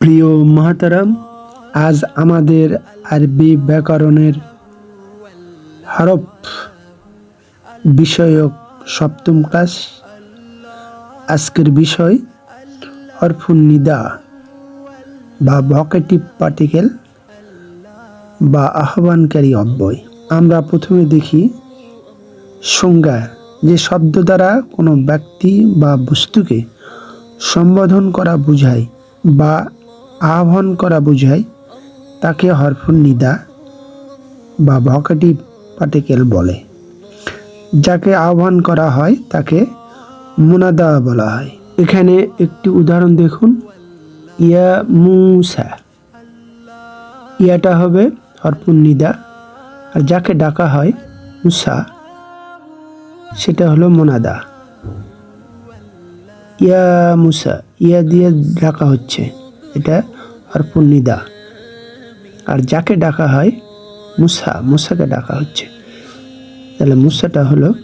প্রিয় মহাতারাম, আজ আমাদের আরবি ব্যাকরণের হরফ বিষয়ক সপ্তম ক্লাস। আজকের বিষয় হরফুন নিদা বা ভকেটিভ পার্টিকেল বা আহ্বানকারী অব্যয়। আমরা প্রথমে দেখি সংজ্ঞা, যে শব্দ দ্বারা কোনো ব্যক্তি বা বস্তুকে সম্বোধন করা বোঝায় বা আহ্বান করা বোঝায়, তাকে হরফুন নিদা বা ভকেটিভ পার্টিকেল বলে। যাকে আহ্বান করা হয়, তাকে মুনাদা বলা হয়। এখানে একটি উদাহরণ দেখুন। ইয়া মুসা। ইয়াটা হবে হরফুন নিদা। আর যাকে ডাকা হয়, মুসা। সেটা হলো মোনাদা। ইয়া মুসা, ইয়া দিয়ে ডাকা হচ্ছে। এটা হরফুন নিদা। আর যাকে ডাকা হয় মুসা, মুসাকে ডাকা হচ্ছে। তাহলে মুসাটা হলো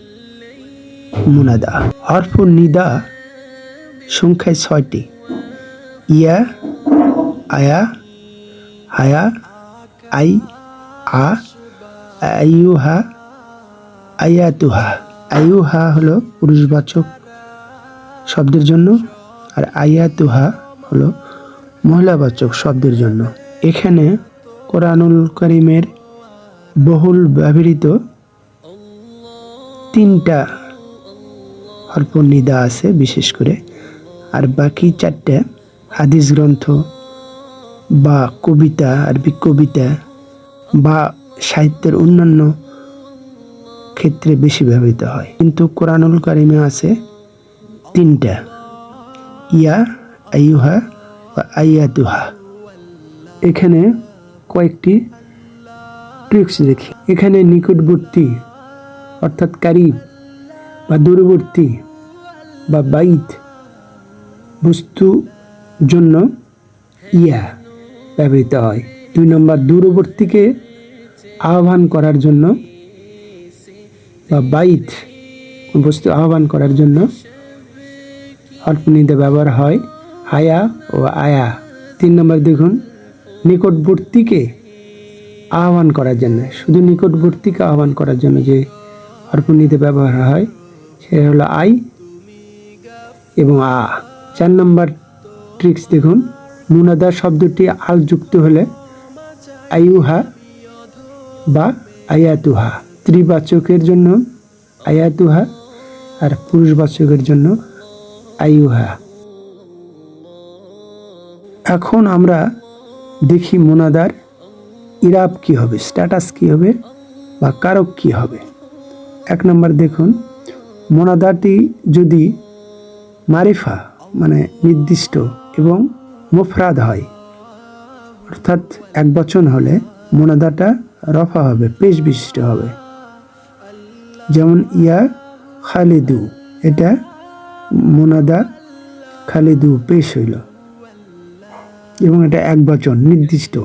মুনাদা। হরফুন নিদা সংখ্যায় ছয়টি। ইয়া, আয়া, হায়া, আই, আ, আইয়ুহা আয়াতুহা আয়ুহা হলো পুরুষবাচক শব্দের জন্য, আর আয়াতুহা হলো মহিলাবাচক শব্দের জন্য। এখানে কোরআনুল করিমের বহুল ব্যবহৃত তিনটা অল্প নিদা আছে বিশেষ করে, আর বাকি চারটে হাদিস গ্রন্থ, বা কবিতা, আরবি কবিতা, বা সাহিত্যের অন্যান্য ক্ষেত্রে বেশি ব্যবহৃত হয়। কিন্তু কোরআনুল কারিমে আছে তিনটা। ইয়া, আইয়ুহা বা আইয়াতুহা। এখানে কয়েকটি ট্রিক্স দেখি। এখানে নিকটবর্তী, অর্থাৎ কারিব বা দূরবর্তী বা বাইত বস্তু জন্য ইয়া ব্যবহৃত হয়। দুই নম্বর, দূরবর্তীকে আহ্বান করার জন্য বা বাইত বস্তু আহ্বান করার জন্য অল্পনীতে ব্যবহার হয়। হায়া ও আয়া। তিন নম্বর দেখুন, নিকটবর্তীকে আহ্বান করার জন্য। শুধু নিকটবর্তীকে আহ্বান করার জন্য যে অর্পণীতে ব্যবহার হয়, সেটা হলো আই এবং আ। চার নম্বর ট্রিক্স দেখুন, মুনাদা শব্দটি আল যুক্ত হলে আয়ুহা বা আয়াতুহা। স্ত্রীবাচকের জন্য আয়াতুহা আর পুরুষবাচকের জন্য আয়ুহা এখন আমরা দেখি মোনাদার ইরাব কি হবে স্ট্যাটাস কি হবে বা কারক কি হবে। এক নম্বর দেখুন মোনাদাটি যদি মারিফা মানে নির্দিষ্ট এবং মুফরাদ হয়, অর্থাৎ এক বচন হলে মোনাদাটা রফা হবে, পেশ বিশিষ্ট হবে। যেমন ইয়া খালিদু, এটা মোনাদা খালিদু পেশ হইল। এবং এটা এক বচন, নির্দিষ্ট।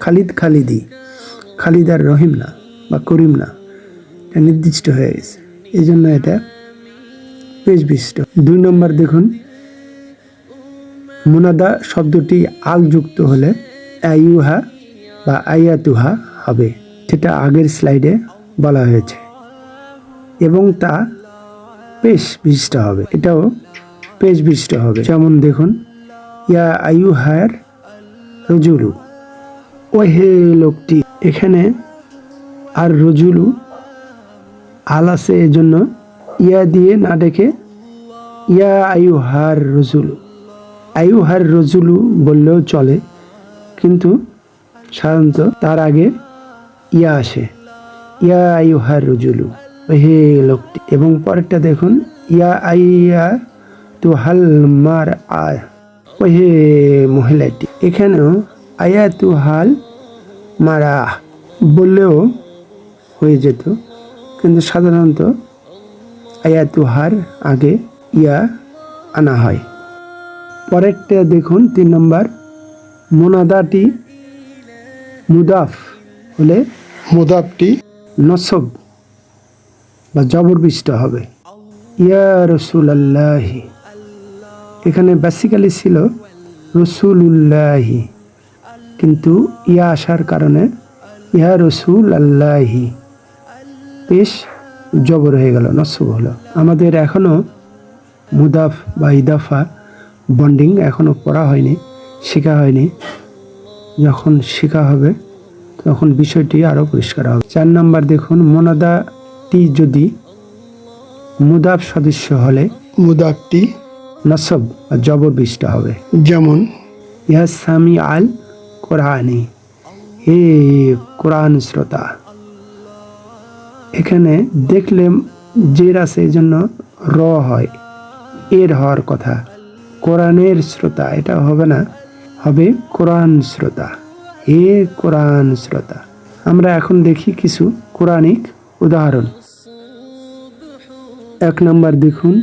খালিদ খালিদি খালিদ আর রহিম না বা করিম না, এটা নির্দিষ্ট হয়ে গেছে। এই জন্য এটা পেশ বিশিষ্ট। দুই নম্বর দেখুন, মুনাদা শব্দটি আল যুক্ত হলে আইউহা বা আয়াতুহা হবে। সেটা আগের স্লাইডে বলা হয়েছে। এবং তা পেশ বিশিষ্ট হবে। এটাও পেশ বিশিষ্ট হবে। যেমন দেখুন, ইয়া আয়ুহার রজুলু। ও হে লোকটি, এখানে আর রজুলু আল আছে জন্য ইয়া দিয়ে না ডেকে ইয়া আয়ুহার রজুলু। আয়ুহার রজুলু বললেও চলে, কিন্তু সাধারণত তার আগে ইয়া আসে। ইয়া আয়ুহার রজুলু। ও হে লোকটি এবং পরেরটা দেখুন ইয়া আইয়া তু হাল মার আয়। হে মহিলাটি এখানেও আয়া তু হাল মারা বললেও হয়ে যেত কিন্তু সাধারণত আয়া তু আয়াতুহার আগে ইয়া আনা হয়। পরেরটা দেখুন তিন নম্বর মোনাদাটি মুদাফ হলে মুদাফটি নসব। বা জবরবিষ্ট হবে। ইয়া রসুল আল্লাহি এখানে বেসিক্যালি ছিল রসুল্লাহি কিন্তু ইয়া আসার কারণে ইয়া রসুল আল্লাহি বেশ জবর হয়ে গেল, নসব হলো। আমাদের এখনও মুদাফ বা ইদাফা বন্ডিং এখনও পড়া হয়নি শেখা হয়নি। যখন শেখা হবে, তখন বিষয়টি আরও পরিষ্কার হবে। চার নাম্বার দেখুন মোনাদাটি যদি মুদাফ সদস্য হলে মুদাবটি নসব বা জবরবিষ্ট হবে। যেমন ইয়া সামি আল কোরআনি হে কোরআন শ্রোতা এখানে দেখলে জের আছে এই জন্য র হয় এর হওয়ার কথা। কোরআনের শ্রোতা এটা হবে না হবে কোরআন শ্রোতা। হে কোরআন শ্রোতা আমরা এখন দেখি কিছু কোরআনিক উদাহরণ। এক নম্বর দেখুন,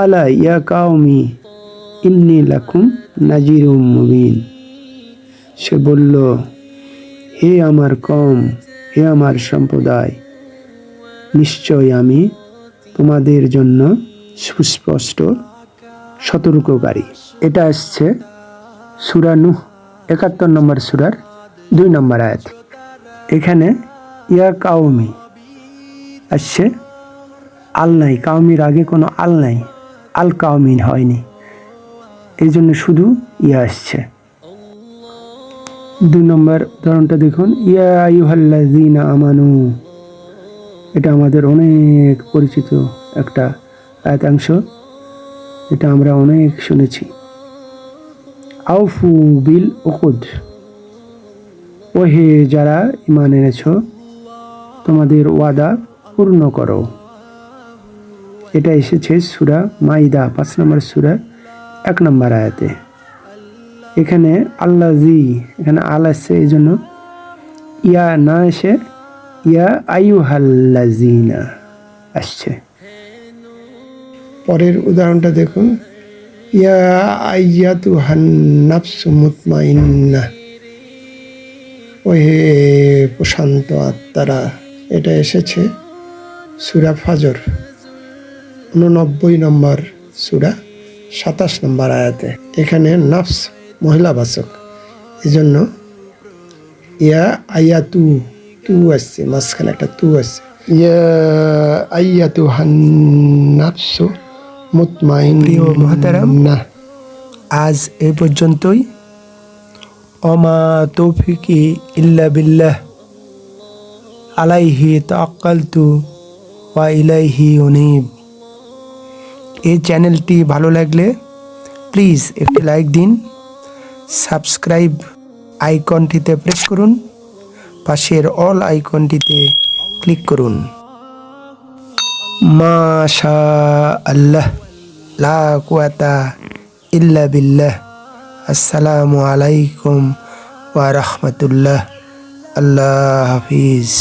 আলা ইয়া কাউমি ইন্নি লাকুম নাজিরুম মুবিন। সে বলল, হে আমার কম হে আমার সম্প্রদায়, নিশ্চয় আমি তোমাদের জন্য সুস্পষ্ট সতর্ককারী। এটা আসছে সুরা নুহ, একাত্তর নম্বর সুরার দুই নম্বর আয়াত। এখানে, ইয়া কাউমি আসছে। আল নাই কাউমির আগে কোনো আল নাই, আল কাউমিন হয়নি। এই জন্য শুধু ইয়া আসছে। দুই নম্বর উদাহরণটা দেখুন, ইয়া আইহাল্লাযীনা আমানু। এটা আমাদের অনেক পরিচিত একটা আয়াতাংশ। এটা আমরা অনেক শুনেছি। আউফু বিল ওকুদ ও হে যারা ইমান এনেছ, তোমাদের ওয়াদা পূর্ণ করো। এটা এসেছে সুরা মাইদা, পাঁচ নম্বর সুরা, এক নম্বর আয়াতে। এখানে আল্লাহ জি এখানে আল আসছে এই জন্য ইয়া না এসে, ইয়া আয়ু হাল্লাজিনা আসছে। পরের উদাহরণটা দেখুন, ইয়া আইয়াতু হান্নাফসু মুতমাইন্না। ও হে প্রশান্ত আত্মারা, এটা এসেছে। সুরা ফাজর উননব্বই নম্বর সুরা, সাতাশ নম্বর আয়াতে। এখানে নাফস মহিলা বাচক। এই জন্য ইয়া আয়াতু, তু তু আসছে, মাঝখানে একটা তু আসছে। ইয়া আইয়াতু হান্নাফসু মুতমাইন প্রিয় মহাতারাম। না আজ এই পর্যন্তই। অমা তৌফিকি ইল্লা বিল্লাহ। আলাইহি তাক্কালতু ওয়া ইলাইহি উনিব এই চ্যানেলটি ভালো লাগলে প্লিজ একটি লাইক দিন, সাবস্ক্রাইব আইকনটিতে প্রেস করুন, পাশের অল আইকনটিতে ক্লিক করুন। মাশা আল্লাহ লা কুয়াতা ইল্লা বিল্লাহ। আসসালামু আলাইকুম ওয়া রাহমাতুল্লাহ। আল্লাহ হাফিজ।